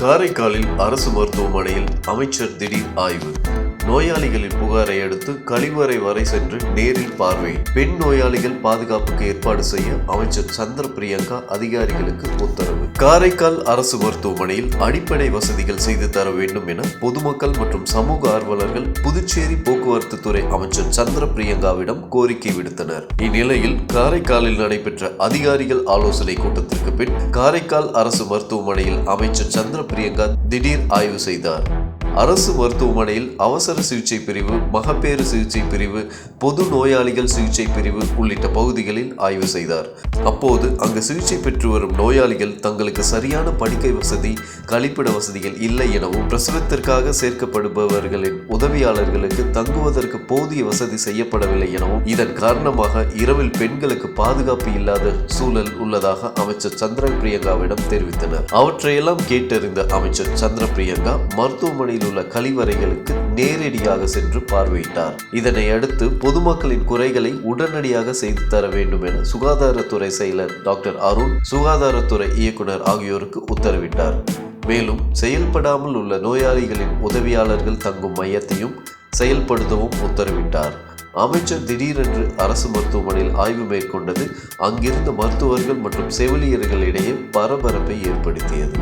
காரைக்காலில் அரசு மருத்துவமனையில் அமைச்சர் திடீர் ஆய்வு. நோயாளிகளின் புகாரை அடுத்து கழிவறை வரை சென்று நேரில் பார்வை. பெண் நோயாளிகள் பாதுகாப்புக்கு ஏற்பாடு செய்ய அமைச்சர் சந்திர பிரியங்கா அதிகாரிகளுக்கு உத்தரவு. காரைக்கால் அரசு மருத்துவமனையில் அடிப்படை வசதிகள் செய்து தர வேண்டும் என பொதுமக்கள் மற்றும் சமூக ஆர்வலர்கள் புதுச்சேரி போக்குவரத்து துறை அமைச்சர் சந்திர பிரியங்காவிடம் கோரிக்கை விடுத்தனர். இந்நிலையில் காரைக்காலில் நடைபெற்ற அதிகாரிகள் ஆலோசனை கூட்டத்திற்கு பின் காரைக்கால் அரசு மருத்துவமனையில் அமைச்சர் சந்திர பிரியங்கா திடீர் ஆய்வு செய்தார். அரசு மருத்துவமனையில் அவசர சிகிச்சை பிரிவு மகப்பேறு சிகிச்சை பிரிவு பொது நோயாளிகள் சிகிச்சை பிரிவு உள்ளிட்ட பகுதிகளில் ஆய்வு செய்தார். அப்போது அங்கு சிகிச்சை பெற்று வரும் நோயாளிகள் தங்களுக்கு சரியான படுக்கை வசதி கழிப்பிட வசதிகள் இல்லை எனவும் பிரசவத்திற்காக சேர்க்கப்படுபவர்களின் உதவியாளர்களுக்கு தங்குவதற்கு போதிய வசதி செய்யப்படவில்லை எனவும் இதன் காரணமாக இரவில் பெண்களுக்கு பாதுகாப்பு இல்லாத சூழல் உள்ளதாக அமைச்சர் சந்திர பிரியங்காவிடம் தெரிவித்தனர். அவற்றையெல்லாம் கேட்டறிந்த அமைச்சர் சந்திர பிரியங்கா மருத்துவமனையில் அமைந்துள்ள கழிவறைகளுக்கு நேரடியாக சென்று பார்வையிட்டார். இதனை அடுத்து பொதுமக்களின் குறைகளை உடனடியாக செய்து தர வேண்டும் என சுகாதாரத்துறை செயலர் டாக்டர் அருண் சுகாதாரத்துறை இயக்குனர் ஆகியோருக்கு உத்தரவிட்டார். மேலும் செயல்படாமல் உள்ள நோயாளிகளின் உதவியாளர்கள் தங்கும் மையத்தையும் செயல்படுத்தவும் உத்தரவிட்டார். அமைச்சர் திடீரென்று அரசு மருத்துவமனையில் ஆய்வு மேற்கொண்டது அங்கிருந்த மருத்துவர்கள் மற்றும் செவிலியர்களிடையே பரபரப்பை ஏற்படுத்தியது.